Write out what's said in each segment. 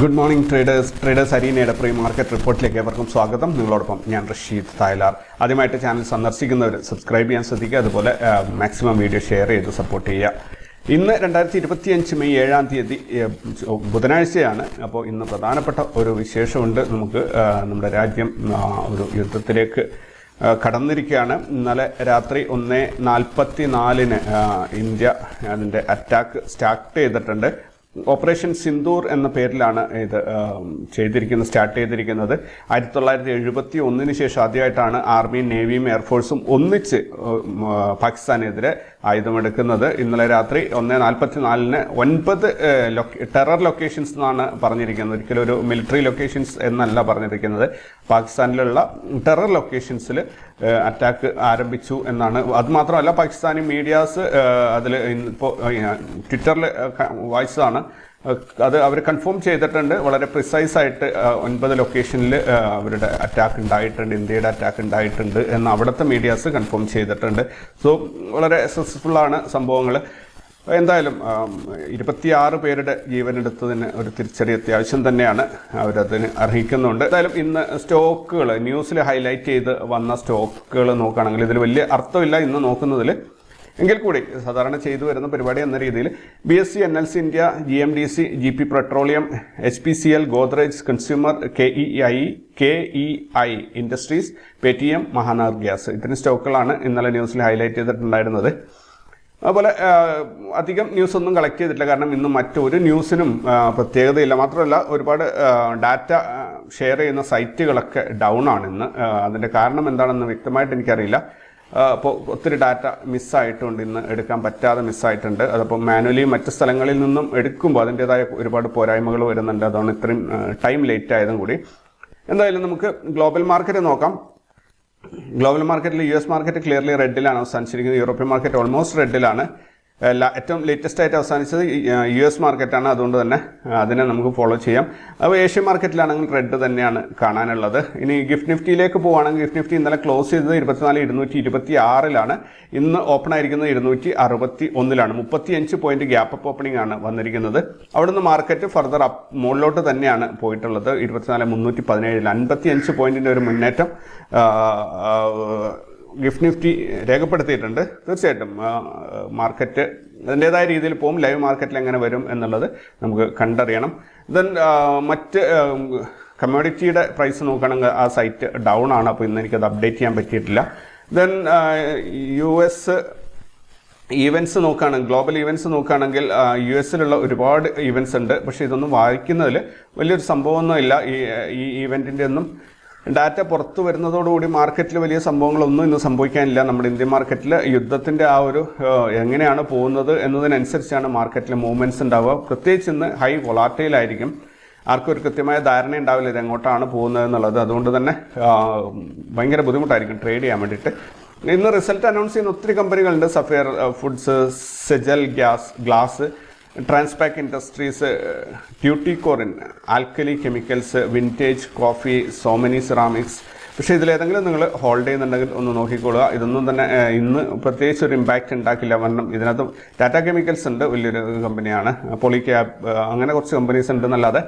Good morning traders traders അരീനയുടെ pre market റിപ്പോർട്ടിലേക്ക് ഏവർക്കും സ്വാഗതം. നിങ്ങളോടൊപ്പം ഞാൻ റഷീദ് തായലാർ. ആദ്യമായിട്ട് ചാനൽ സന്ദർശിക്കുന്നവർ സബ്സ്ക്രൈബ് ചെയ്യാൻ ശ്രദ്ധിക്കുക. അതുപോലെ മാക്സിമം വീഡിയോ ഷെയർ ചെയ്ത് സപ്പോർട്ട് ചെയ്യുക. ഇന്ന് രണ്ടായിരത്തി ഇരുപത്തി അഞ്ച് മെയ് ഏഴാം തീയതി ബുധനാഴ്ചയാണ്. അപ്പോൾ ഇന്ന് പ്രധാനപ്പെട്ട ഒരു വിശേഷമുണ്ട് നമുക്ക് നമ്മുടെ രാജ്യം ഒരു യുദ്ധത്തിലേക്ക് കടന്നിരിക്കുകയാണ്. ഇന്നലെ രാത്രി ഒന്ന് നാൽപ്പത്തി നാലിന് ഇന്ത്യ അതിന്റെ അറ്റാക്ക് സ്റ്റാർട്ട് ചെയ്തിട്ടുണ്ട്. ഓപ്പറേഷൻ സിന്ദൂർ എന്ന പേരിലാണ് ഇത് ചെയ്തിരിക്കുന്നത് സ്റ്റാർട്ട് ചെയ്തിരിക്കുന്നത്. ആയിരത്തി തൊള്ളായിരത്തി എഴുപത്തി ഒന്നിന് ശേഷം ആദ്യമായിട്ടാണ് ആർമിയും നേവിയും എയർഫോഴ്സും ഒന്നിച്ച് പാകിസ്ഥാനെതിരെ ആയുധമെടുക്കുന്നത്. ഇന്നലെ രാത്രി ഒന്ന് നാൽപ്പത്തി നാലിന് ഒൻപത് ടെറർ ലൊക്കേഷൻസ് എന്നാണ് പറഞ്ഞിരിക്കുന്നത്. ഒരിക്കലും ഒരു മിലിറ്ററി ലൊക്കേഷൻസ് എന്നല്ല പറഞ്ഞിരിക്കുന്നത്. പാകിസ്ഥാനിലുള്ള ടെറർ ലൊക്കേഷൻസിൽ അറ്റാക്ക് ആരംഭിച്ചു എന്നാണ്. അതുമാത്രമല്ല പാകിസ്ഥാനി മീഡിയാസ് അതിൽ ഇപ്പോൾ ട്വിറ്ററിൽ വായിച്ചതാണ്. അത് അവർ കൺഫേം ചെയ്തിട്ടുണ്ട്. വളരെ പ്രിസൈസ് ആയിട്ട് ഒൻപത് ലൊക്കേഷനിൽ അവരുടെ അറ്റാക്ക് ഉണ്ടായിട്ടുണ്ട് ഇന്ത്യയുടെ അറ്റാക്ക് ഉണ്ടായിട്ടുണ്ട് എന്ന് അവിടുത്തെ മീഡിയാസ് കൺഫേം ചെയ്തിട്ടുണ്ട്. സോ വളരെ സക്സസ്ഫുൾ ആണ് സംഭവങ്ങൾ എന്തായാലും ഇരുപത്തിയാറ് പേരുടെ ജീവനെടുത്തതിന് ഒരു തിരിച്ചടി അത്യാവശ്യം തന്നെയാണ് അവരതിന് അർഹിക്കുന്നുണ്ട്. എന്തായാലും ഇന്ന് സ്റ്റോക്കുകൾ ന്യൂസിൽ ഹൈലൈറ്റ് ചെയ്ത് വന്ന സ്റ്റോക്കുകൾ നോക്കുകയാണെങ്കിൽ ഇതിൽ വലിയ അർത്ഥമില്ല ഇന്ന് നോക്കുന്നതിൽ എങ്കിൽ കൂടി സാധാരണ ചെയ്തു വരുന്ന പരിപാടി എന്ന രീതിയിൽ B S C N L C India G M D C G P petroleum H P C L Godrej consumer K E I K E I industries Paytm Mahanagar gas. ഇത്തരം സ്റ്റോക്കുകളാണ് ഇന്നലെ ന്യൂസിൽ ഹൈലൈറ്റ് ചെയ്തിട്ടുണ്ടായിരുന്നത്. അതുപോലെ അധികം news ഒന്നും collect ചെയ്തിട്ടില്ല. കാരണം ഇന്ന് മറ്റൊരു ന്യൂസിനും പ്രത്യേകതയില്ല. മാത്രമല്ല ഒരുപാട് ഡാറ്റ ഷെയർ ചെയ്യുന്ന സൈറ്റുകളൊക്കെ ഡൗൺ ആണ് ഇന്ന്. അതിന്റെ കാരണം എന്താണെന്ന് വ്യക്തമായിട്ട് എനിക്കറിയില്ല. അപ്പോൾ ഒത്തിരി ഡാറ്റ മിസ്സായിട്ടുണ്ട് ഇന്ന്. എടുക്കാൻ പറ്റാതെ മിസ്സായിട്ടുണ്ട് അതപ്പോൾ മാനുവലി മറ്റ് സ്ഥലങ്ങളിൽ നിന്നും എടുക്കുമ്പോൾ അതിന്റെതായ ഒരുപാട് പോരായ്മകൾ വരുന്നുണ്ട്. അതുകൊണ്ട് ഇത്രയും ടൈം ലേറ്റ് ആയതും കൂടി. എന്തായാലും നമുക്ക് ഗ്ലോബൽ മാർക്കറ്റ് നോക്കാം. ഗ്ലോബൽ മാർക്കറ്റിൽ യു എസ് മാർക്കറ്റ് ക്ലിയർലി റെഡിലാണ് അവസാനിച്ചിരിക്കുന്നത്. യൂറോപ്യൻ മാർക്കറ്റ് ഓൾമോസ്റ്റ് റെഡിലാണ് ഏറ്റവും ലേറ്റസ്റ്റ് ആയിട്ട് അവസാനിച്ചത് യു എസ് മാർക്കറ്റാണ് അതുകൊണ്ട് തന്നെ അതിനെ നമുക്ക് ഫോളോ ചെയ്യാം. അപ്പോൾ ഏഷ്യൻ മാർക്കറ്റിലാണെങ്കിൽ റെഡ് തന്നെയാണ് കാണാനുള്ളത്. ഇനി ഗിഫ്റ്റ് നിഫ്റ്റിയിലേക്ക് പോവുകയാണെങ്കിൽ ഗിഫ്റ്റ് നിഫ്റ്റി ഇന്നലെ ക്ലോസ് ചെയ്തത് ഇരുപത്തിനാല് ഇരുന്നൂറ്റി ഇരുപത്തി ആറിലാണ് ഇന്ന് ഓപ്പൺ ആയിരിക്കുന്നത് ഇരുന്നൂറ്റി അറുപത്തി ഒന്നിലാണ് മുപ്പത്തി അഞ്ച് പോയിന്റ് ഗ്യാപ്പ് അപ്പ് ഓപ്പണിംഗ് ആണ് വന്നിരിക്കുന്നത്. അവിടുന്ന് മാർക്കറ്റ് ഫർദർ അപ്പ് മുകളിലോട്ട് തന്നെയാണ് പോയിട്ടുള്ളത്. ഇരുപത്തിനാല് മുന്നൂറ്റി പതിനേഴിൽ അൻപത്തി അഞ്ച് പോയിന്റിന്റെ ഒരു മുന്നേറ്റം ഗിഫ്റ്റ് നിഫ്റ്റി രേഖപ്പെടുത്തിയിട്ടുണ്ട്. തീർച്ചയായിട്ടും മാർക്കറ്റ് അതിന്റെതായ രീതിയിൽ പോകും ലൈവ് മാർക്കറ്റിൽ എങ്ങനെ വരും എന്നുള്ളത് നമുക്ക് കണ്ടറിയണം. ദെൻ മറ്റ് കമ്മ്യൂണിറ്റിയുടെ പ്രൈസ് നോക്കുകയാണെങ്കിൽ ആ സൈറ്റ് ഡൗൺ ആണ് അപ്പോൾ ഇന്ന് എനിക്കത് അപ്ഡേറ്റ് ചെയ്യാൻ പറ്റിയിട്ടില്ല. ദെൻ യു എസ് ഈവൻസ് നോക്കുകയാണെങ്കിൽ ഗ്ലോബൽ ഈവൻസ് നോക്കുകയാണെങ്കിൽ യു എസിലുള്ള ഒരുപാട് ഈവൻസ് ഉണ്ട്. പക്ഷേ ഇതൊന്നും വായിക്കുന്നതിൽ വലിയൊരു സംഭവമൊന്നുമില്ല ഈ ഈ ഈവന്റിന്റെ ഒന്നും. ഡാറ്റ പുറത്തു വരുന്നതോടുകൂടി മാർക്കറ്റിൽ വലിയ സംഭവങ്ങളൊന്നും ഇന്ന് സംഭവിക്കാനില്ല. നമ്മുടെ ഇന്ത്യൻ മാർക്കറ്റിൽ യുദ്ധത്തിന്റെ ആ ഒരു എങ്ങനെയാണ് പോകുന്നത് എന്നതിനനുസരിച്ചാണ് മാർക്കറ്റിൽ മൂവ്മെന്റ്സ് ഉണ്ടാവുക. പ്രത്യേകിച്ച് ഇന്ന് ഹൈ വൊളാറ്റയിലായിരിക്കും ആർക്കും ഒരു കൃത്യമായ ധാരണ ഉണ്ടാവില്ല ഇത് എങ്ങോട്ടാണ് പോകുന്നത് എന്നുള്ളത്. അതുകൊണ്ട് തന്നെ ഭയങ്കര ബുദ്ധിമുട്ടായിരിക്കും ട്രേഡ് ചെയ്യാൻ വേണ്ടിയിട്ട്. ഇന്ന് റിസൾട്ട് അനൗൺസ് ചെയ്യുന്ന ഒത്തിരി കമ്പനികളുണ്ട്. Sapphire Foods Sejal Gas Glass Transpack Industries Tuticorin Corrin Alkali Chemicals Vintage Coffee Somany Ceramics പക്ഷേ ഇതിലേതെങ്കിലും നിങ്ങൾ ഹോൾഡ് ചെയ്യുന്നുണ്ടെങ്കിൽ ഒന്ന് നോക്കിക്കൊള്ളുക ഇതൊന്നും തന്നെ ഇന്ന് പ്രത്യേകിച്ച് ഒരു ഇമ്പാക്റ്റ് ഉണ്ടാക്കില്ല. കാരണം ഇതിനകത്ത് ടാറ്റ കെമിക്കൽസ് ഉണ്ട് വലിയൊരു കമ്പനിയാണ് പോളിക്യാബ് അങ്ങനെ കുറച്ച് കമ്പനീസ് ഉണ്ടെന്നല്ലാതെ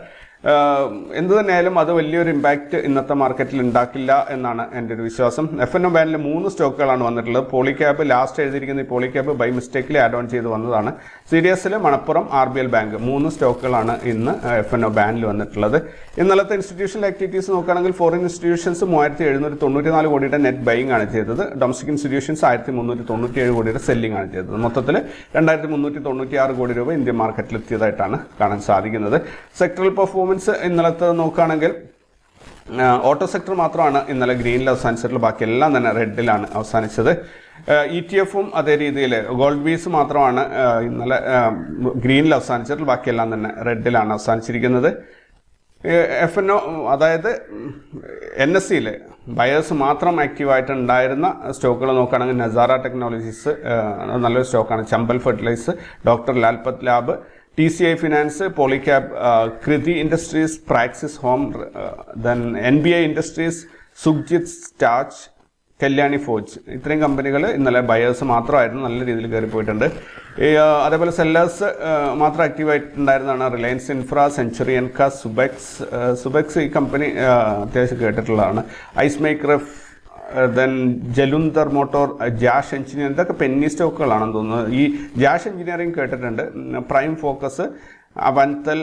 എന്ത് തന്നെയായാലും അത് വലിയൊരു ഇമ്പാക്റ്റ് ഇന്നത്തെ മാർക്കറ്റിൽ ഉണ്ടാക്കില്ല എന്നാണ് എന്റെ ഒരു വിശ്വാസം. എഫ് എൻ ഒ ബാനിൽ മൂന്ന് സ്റ്റോക്കുകളാണ് വന്നിട്ടുള്ളത്. പോളിക്യാബ് ലാസ്റ്റ് എഴുതിയിരിക്കുന്ന ഈ പോളിക്യാബ് ബൈ മിസ്റ്റേക്കിൽ ആഡ് ഓൺ ചെയ്ത് വന്നതാണ്. സി ഡി എസിൽ Manappuram R B L Bank മൂന്ന് സ്റ്റോക്കുകളാണ് ഇന്ന് എഫ് എൻ ഒ ബാനിൽ വന്നിട്ടുള്ളത്. ഇന്നലത്തെ ഇൻസ്റ്റിറ്റ്യൂഷണൽ ആക്ടിവിറ്റീസ് നോക്കുകയാണെങ്കിൽ ഫോറിൻ ഇൻസ്റ്റിറ്റ്യൂഷൻസ് മൂവായിരത്തി എഴുന്നൂറ്റി തൊണ്ണൂറ്റി നാല് കോടിയുടെ നെറ്റ് ബൈങ് ആണ് ചെയ്തത്. ഡൊമസ്റ്റിക് ഇൻസ്റ്റിറ്റ്യൂഷൻസ് ആയിരത്തി മുന്നൂറ്റി തൊണ്ണൂറ്റി ഏഴ് കോടിയുടെ സെല്ലിംഗ് ആണ് ചെയ്തത്. മൊത്തത്തിൽ രണ്ടായിരത്തി മുന്നൂറ്റി തൊണ്ണൂറ്റി ആറ് കോടി രൂപ ഇന്ത്യൻ മാർക്കറ്റിൽ എത്തിയതായിട്ടാണ് കാണാൻ സാധിക്കുന്നത്. സെക്ടറൽ പെർഫോമൻസ് ഇന്നലത്തെ നോക്കുകയാണെങ്കിൽ ഓട്ടോ സെക്ടർ മാത്രമാണ് ഇന്നലെ ഗ്രീനിൽ അവസാനിച്ചിട്ടുള്ളത്. ബാക്കി എല്ലാം തന്നെ റെഡിലാണ് അവസാനിച്ചത്. ഇ ടി എഫും അതേ രീതിയിൽ ഗോൾഡ് ബീസ് മാത്രമാണ് ഇന്നലെ ഗ്രീനിൽ അവസാനിച്ചിട്ടുള്ളത്. ബാക്കിയെല്ലാം തന്നെ റെഡിലാണ് അവസാനിച്ചിരിക്കുന്നത്. എഫ് എൻ ഒ അതായത് എൻ എസ് സിയിൽ ബയേഴ്സ് മാത്രം ആക്റ്റീവായിട്ട് ഉണ്ടായിരുന്ന സ്റ്റോക്കുകൾ നോക്കുകയാണെങ്കിൽ നസാറ ടെക്നോളജീസ് നല്ലൊരു സ്റ്റോക്കാണ് Chambal Fertilise Doctor Lalpath Lab T C I Finance Polycab Kriti Industries Praxis Home then N B I Industries Sukhjit Starch Kalyani Forge ഇത്രയും കമ്പനികൾ ഇന്നലെ ബയേഴ്സ് മാത്രമായിരുന്നു നല്ല രീതിയിൽ കയറി പോയിട്ടുണ്ട് അതേപോലെ സെല്ലേഴ്സ് മാത്രം ആക്റ്റീവായിട്ടുണ്ടായിരുന്നതാണ് Reliance Infra Century Enka Subex Subex ഈ കമ്പനി അത്യാവശ്യം കേട്ടിട്ടുള്ളതാണ്. Ice Maker then Jalandhar Motor Jash Engineering ഇതൊക്കെ പെന്നി സ്റ്റോക്കുകളാണെന്ന് തോന്നുന്നത് ഈ ജാഷ് എഞ്ചിനീയറിംഗ് കേട്ടിട്ടുണ്ട്. Prime Focus Avantel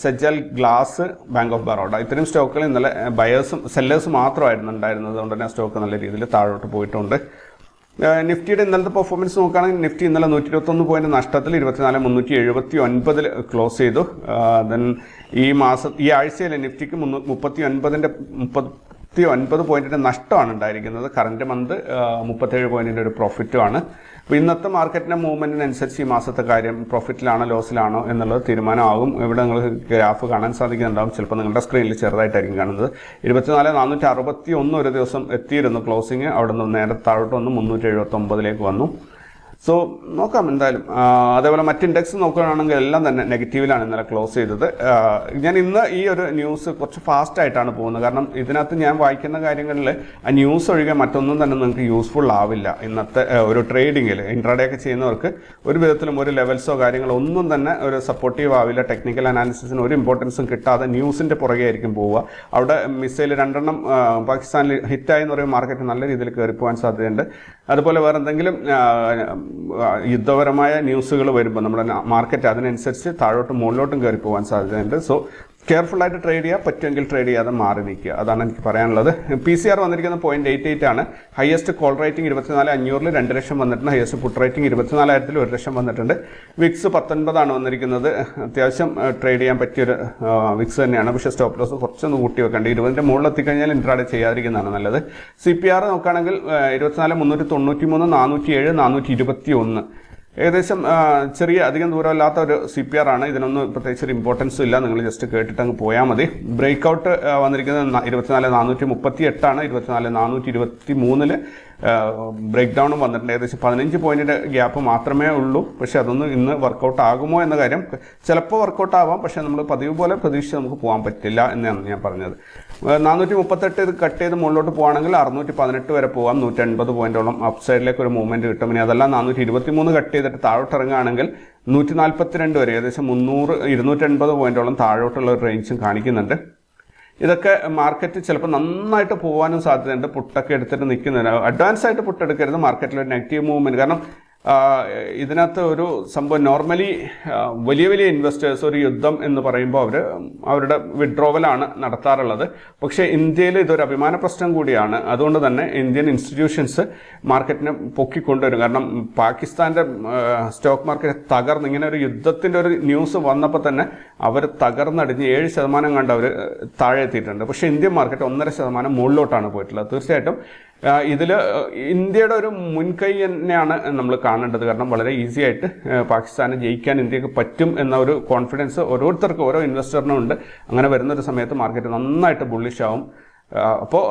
Sejal Glass Bank of Baroda ഇത്രയും സ്റ്റോക്കുകൾ ഇന്നലെ ബയേഴ്സും സെല്ലേഴ്സും മാത്രമായിരുന്നു ഉണ്ടായിരുന്നത്. അതുകൊണ്ട് തന്നെ സ്റ്റോക്ക് നല്ല രീതിയിൽ താഴോട്ട് പോയിട്ടുണ്ട്. നിഫ്റ്റിയുടെ ഇന്നലത്തെ പെർഫോമൻസ് നോക്കുകയാണെങ്കിൽ നിഫ്റ്റി ഇന്നലെ നൂറ്റി ഇരുപത്തൊന്ന് പോയിന്റ് നഷ്ടത്തിൽ ഇരുപത്തിനാല് മുന്നൂറ്റി എഴുപത്തി ഒൻപതിൽ ക്ലോസ് ചെയ്തു ദെൻ ഈ മാസം ഈ ആഴ്ചയിൽ നിഫ്റ്റിക്ക് മുന്നൂ മുപ്പത്തി ഒൻപതിന്റെ മുപ്പത്തി ഒൻപത് പോയിന്റിന്റെ നഷ്ടമാണ് ഉണ്ടായിരിക്കുന്നത്. കറന്റ് മന്ത് മുപ്പത്തേഴ് പോയിന്റിന്റെ ഒരു പ്രോഫിറ്റുമാണ് അപ്പോൾ ഇന്നത്തെ മാർക്കറ്റിന്റെ മൂവ്മെന്റിനനുസരിച്ച് ഈ മാസത്തെ കാര്യം പ്രോഫിറ്റിലാണോ ലോസിലാണോ എന്നുള്ളത് തീരുമാനമാകും. ഇവിടെ നിങ്ങൾക്ക് ഗ്രാഫ് കാണാൻ സാധിക്കുന്നുണ്ടാവും ചിലപ്പോൾ നിങ്ങളുടെ സ്ക്രീനിൽ ചെറുതായിട്ടായിരിക്കും കാണുന്നത്. ഇരുപത്തിനാല് നാനൂറ്റി അറുപത്തി ഒന്ന് ഒരു ദിവസം എത്തിയിരുന്നു ക്ലോസിങ് അവിടെ നിന്ന് നേരെ താഴോട്ട് മുന്നൂറ്റി എഴുപത്തി ഒമ്പതിലേക്ക് വന്നു. സോ നോക്കാം എന്തായാലും. അതേപോലെ മറ്റ് ഇൻഡെക്സ് നോക്കുകയാണെങ്കിൽ എല്ലാം തന്നെ നെഗറ്റീവിലാണ് ഇന്നലെ ക്ലോസ് ചെയ്തത്. ഞാൻ ഇന്ന് ഈ ഒരു ന്യൂസ് കുറച്ച് ഫാസ്റ്റ് ആയിട്ടാണ് പോകുന്നത്. കാരണം ഇതിനകത്ത് ഞാൻ വായിക്കുന്ന കാര്യങ്ങളിൽ ആ ന്യൂസ് ഒഴികെ മറ്റൊന്നും തന്നെ നിങ്ങൾക്ക് യൂസ്ഫുൾ ആവില്ല. ഇന്നത്തെ ഒരു ട്രേഡിങ്ങിൽ ഇൻട്രാഡേ ഒക്കെ ചെയ്യുന്നവർക്ക് ഒരു വിധത്തിലും ഒരു ലെവൽസോ കാര്യങ്ങളോ ഒന്നും തന്നെ ഒരു സപ്പോർട്ടീവ് ആവില്ല. ടെക്നിക്കൽ അനാലിസിസിന് ഒരു ഇമ്പോർട്ടൻസും കിട്ടാതെ ന്യൂസിന്റെ പുറകെ ആയിരിക്കും പോവുക. അവിടെ മിസൈൽ രണ്ടെണ്ണം പാകിസ്ഥാനിൽ ഹിറ്റായി എന്ന് പറയുമ്പോൾ മാർക്കറ്റ് നല്ല രീതിയിൽ കയറി പോകാൻ സാധ്യതയുണ്ട്. അതുപോലെ വേറെ എന്തെങ്കിലും യുദ്ധപരമായ ന്യൂസുകൾ വരുമ്പോൾ നമ്മുടെ മാർക്കറ്റ് അതിനനുസരിച്ച് താഴോട്ടും മുകളിലോട്ടും കയറി പോകാൻ സാധ്യതയുണ്ട്. സോ കെയർഫുൾ ആയിട്ട് ട്രേഡ് ചെയ്യുക പറ്റുമെങ്കിൽ ട്രേഡ് ചെയ്യാതെ മാറി നിൽക്കുക. അതാണ് എനിക്ക് പറയാനുള്ളത്. പി സി ആർ വന്നിരിക്കുന്ന പോയിന്റ് എയ്റ്റ് എയ്റ്റ് ആണ്. ഹയസ്റ്റ് കോൾ റേറ്റിംഗ് ഇരുപത്തിനാല് അഞ്ഞൂറിൽ രണ്ട് ലക്ഷം വന്നിട്ടുണ്ട്. ഹയസ്റ്റ് പുട്ട് റേറ്റിംഗ് ഇരുപത്തിനാലായിരത്തിൽ ഒരു ലക്ഷം വന്നിട്ടുണ്ട്. വിക്സ് പത്തൊൻപതാണ് വന്നിരിക്കുന്നത്. അത്യാവശ്യം ട്രേഡ് ചെയ്യാൻ പറ്റിയൊരു വിക്സ് തന്നെയാണ്. പക്ഷേ സ്റ്റോപ്പ് ലോസ് കുറച്ചൊന്ന് കൂട്ടി വെക്കേണ്ടത് ഇരുപതിന്റെ മുകളിൽ എത്തിക്കഴിഞ്ഞാൽ ഇൻട്രാഡേ ചെയ്യാതിരിക്കുന്നതാണ് നല്ലത്. സി പി ആർ നോക്കുകയാണെങ്കിൽ ഇരുപത്തിനാല് മുന്നൂറ്റി തൊണ്ണൂറ്റി മൂന്ന് നാനൂറ്റി ഏഴ് നാനൂറ്റി ഇരുപത്തി ഒന്ന് ഏകദേശം ചെറിയ അധികം ദൂരമില്ലാത്ത ഒരു സി പി ആർ ആണ്. ഇതിനൊന്നും പ്രത്യേകിച്ച് ഒരു ഇമ്പോർട്ടൻസ് ഇല്ല. നിങ്ങൾ ജസ്റ്റ് കേട്ടിട്ട് അങ്ങ് പോയാൽ മതി. ബ്രേക്ക് ഔട്ട് വന്നിരിക്കുന്നത് ഇരുപത്തിനാല് നാനൂറ്റി മുപ്പത്തി എട്ടാണ് ഇരുപത്തിനാല് നാനൂറ്റി ഇരുപത്തി മൂന്നിൽ ബ്രേക്ക് ഡൗണും വന്നിട്ടുണ്ട്. ഏകദേശം പതിനഞ്ച് പോയിന്റിന്റെ ഗ്യാപ്പ് മാത്രമേ ഉള്ളൂ. പക്ഷെ അതൊന്നും ഇന്ന് വർക്കൗട്ട് ആകുമോ എന്ന കാര്യം ചിലപ്പോൾ വർക്കൗട്ട് ആവാം. പക്ഷെ നമ്മൾ പതിവ് പോലെ പ്രതീക്ഷിച്ച് നമുക്ക് പോകാൻ പറ്റില്ല എന്നാണ് ഞാൻ പറഞ്ഞത്. നാനൂറ്റി മുപ്പത്തെട്ട് ഇത് കട്ട് ചെയ്ത് മുകളിലോട്ട് പോകുകയാണെങ്കിൽ അറുന്നൂറ്റി പതിനെട്ട് വരെ പോകാം നൂറ്റി അൻപത് പോയിന്റോളം അപ്പ് സൈഡിലേക്ക് ഒരു മൂവ്മെന്റ് കിട്ടും. ഇനി അതല്ല നാനൂറ്റി ഇരുപത്തി മൂന്ന് കട്ട് ചെയ്തിട്ട് താഴോട്ട് ഇറങ്ങുകയാണെങ്കിൽ നൂറ്റി നാൽപ്പത്തിരണ്ട് വരെ ഏകദേശം മുന്നൂറ് ഇരുന്നൂറ്റി എൺപത് പോയിന്റോളം താഴോട്ടുള്ള ഒരു റേഞ്ചും കാണിക്കുന്നുണ്ട്. ഇതൊക്കെ മാർക്കറ്റ് ചിലപ്പോൾ നന്നായിട്ട് പോകാനും സാധ്യതയുണ്ട്. പുട്ടൊക്കെ എടുത്തിട്ട് നിൽക്കുന്നതിന്. അഡ്വാൻസ് ആയിട്ട് പുട്ടെടുക്കരുത്. മാർക്കറ്റിൽ ഒരു നെഗറ്റീവ് മൂവ്മെന്റ് കാരണം ഇതിനകത്ത് ഒരു സംഭവം നോർമലി വലിയ വലിയ ഇൻവെസ്റ്റേഴ്സ് ഒരു യുദ്ധം എന്ന് പറയുമ്പോൾ അവർ അവരുടെ വിഡ്രോവലാണ് നടത്താറുള്ളത്. പക്ഷേ ഇന്ത്യയിൽ ഇതൊരു അഭിമാന പ്രശ്നം കൂടിയാണ്. അതുകൊണ്ട് തന്നെ ഇന്ത്യൻ ഇൻസ്റ്റിറ്റ്യൂഷൻസ് മാർക്കറ്റിനെ പൊക്കിക്കൊണ്ടുവരും. കാരണം പാകിസ്ഥാന്റെ സ്റ്റോക്ക് മാർക്കറ്റ് തകർന്ന് ഇങ്ങനെ ഒരു യുദ്ധത്തിന്റെ ഒരു ന്യൂസ് വന്നപ്പോൾ തന്നെ അവർ തകർന്നടിഞ്ഞ് ഏഴ് ശതമാനം കണ്ട് അവർ താഴെ എത്തിയിട്ടുണ്ട്. പക്ഷേ ഇന്ത്യൻ മാർക്കറ്റ് ഒന്നര ശതമാനം മുകളിലോട്ടാണ് പോയിട്ടുള്ളത്. തീർച്ചയായിട്ടും ഇതിൽ ഇന്ത്യയുടെ ഒരു മുൻകൈ തന്നെയാണ് നമ്മൾ കാണേണ്ടത്. കാരണം വളരെ ഈസി ആയിട്ട് പാകിസ്ഥാനെ ജയിക്കാൻ ഇന്ത്യയ്ക്ക് പറ്റും എന്ന ഒരു കോൺഫിഡൻസ് ഓരോരുത്തർക്കും ഓരോ ഇൻവെസ്റ്ററിനും ഉണ്ട്. അങ്ങനെ വരുന്ന ഒരു സമയത്ത് മാർക്കറ്റ് നന്നായിട്ട് ബുള്ളിഷ് ആവും. അപ്പോൾ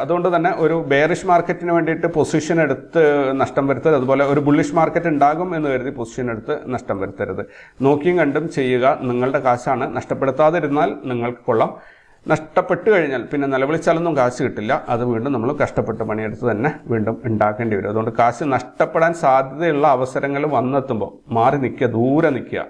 അതുകൊണ്ട് തന്നെ ഒരു ബെയറിഷ് മാർക്കറ്റിന് വേണ്ടിയിട്ട് പൊസിഷൻ എടുത്ത് നഷ്ടം വരുത്തരുത്. അതുപോലെ ഒരു ബുള്ളിഷ് മാർക്കറ്റ് ഉണ്ടാകും എന്ന് കരുതി പൊസിഷൻ എടുത്ത് നഷ്ടം വരുത്തരുത്. നോക്കിയും കണ്ടും ചെയ്യുക. നിങ്ങളുടെ കാശാണ് നഷ്ടപ്പെടുത്താതിരുന്നാൽ നിങ്ങൾക്ക് കൊള്ളാം. നഷ്ടപ്പെട്ടു കഴിഞ്ഞാൽ പിന്നെ നിലവിളിച്ചാലൊന്നും കാശ് കിട്ടില്ല. അത് വീണ്ടും നമ്മൾ കഷ്ടപ്പെട്ട് പണിയെടുത്ത് തന്നെ വീണ്ടും ഉണ്ടാക്കേണ്ടി വരും. അതുകൊണ്ട് കാശ് നഷ്ടപ്പെടാൻ സാധ്യതയുള്ള അവസരങ്ങൾ വന്നെത്തുമ്പോൾ മാറി നിൽക്കുക ദൂരെ നിൽക്കുക.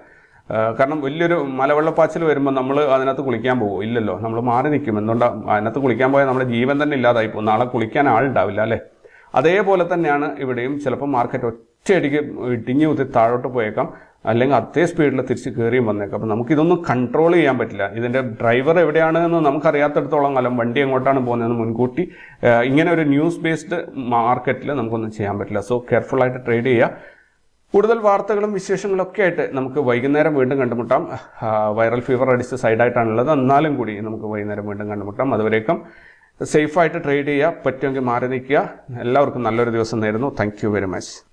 കാരണം വലിയൊരു മലവെള്ളപ്പാച്ചിൽ വരുമ്പോൾ നമ്മൾ അതിനകത്ത് കുളിക്കാൻ പോകും. ഇല്ലല്ലോ നമ്മൾ മാറി നിൽക്കും. എന്തുകൊണ്ടാണ് അതിനകത്ത് കുളിക്കാൻ പോയാൽ നമ്മുടെ ജീവൻ തന്നെ ഇല്ലാതായി പോകും. നാളെ കുളിക്കാൻ ആളുണ്ടാവില്ല അല്ലേ? അതേപോലെ തന്നെയാണ് ഇവിടെയും ചിലപ്പോൾ മാർക്കറ്റ് ഒറ്റയടിക്ക് ഇടിഞ്ഞു കുത്തി താഴോട്ട് പോയേക്കാം. അല്ലെങ്കിൽ അതേ സ്പീഡിൽ തിരിച്ച് കയറിയും വന്നേക്കാം. അപ്പം നമുക്കിതൊന്നും കൺട്രോൾ ചെയ്യാൻ പറ്റില്ല. ഇതിന്റെ ഡ്രൈവർ എവിടെയാണ് എന്ന് നമുക്കറിയാത്തടത്തോളം കാലം വണ്ടി എങ്ങോട്ടാണ് പോകുന്നതെന്ന് മുൻകൂട്ടി ഇങ്ങനെ ഒരു ന്യൂസ് ബേസ്ഡ് മാർക്കറ്റിൽ നമുക്കൊന്നും ചെയ്യാൻ പറ്റില്ല. സോ കെയർഫുൾ ആയിട്ട് ട്രേഡ് ചെയ്യുക. കൂടുതൽ വാർത്തകളും വിശേഷങ്ങളും ഒക്കെ ആയിട്ട് നമുക്ക് വൈകുന്നേരം വീണ്ടും കണ്ടുമുട്ടാം. വൈറൽ ഫീവർ അടിച്ച സൈഡായിട്ടാണുള്ളത് എന്നാലും കൂടി നമുക്ക് വൈകുന്നേരം വീണ്ടും കണ്ടുമുട്ടാം. അതുവരേക്കും സേഫായിട്ട് ട്രേഡ് ചെയ്യുക പറ്റുമെങ്കിൽ മാറി നിൽക്കുക. എല്ലാവർക്കും നല്ലൊരു ദിവസം നേരുന്നു. Thank very much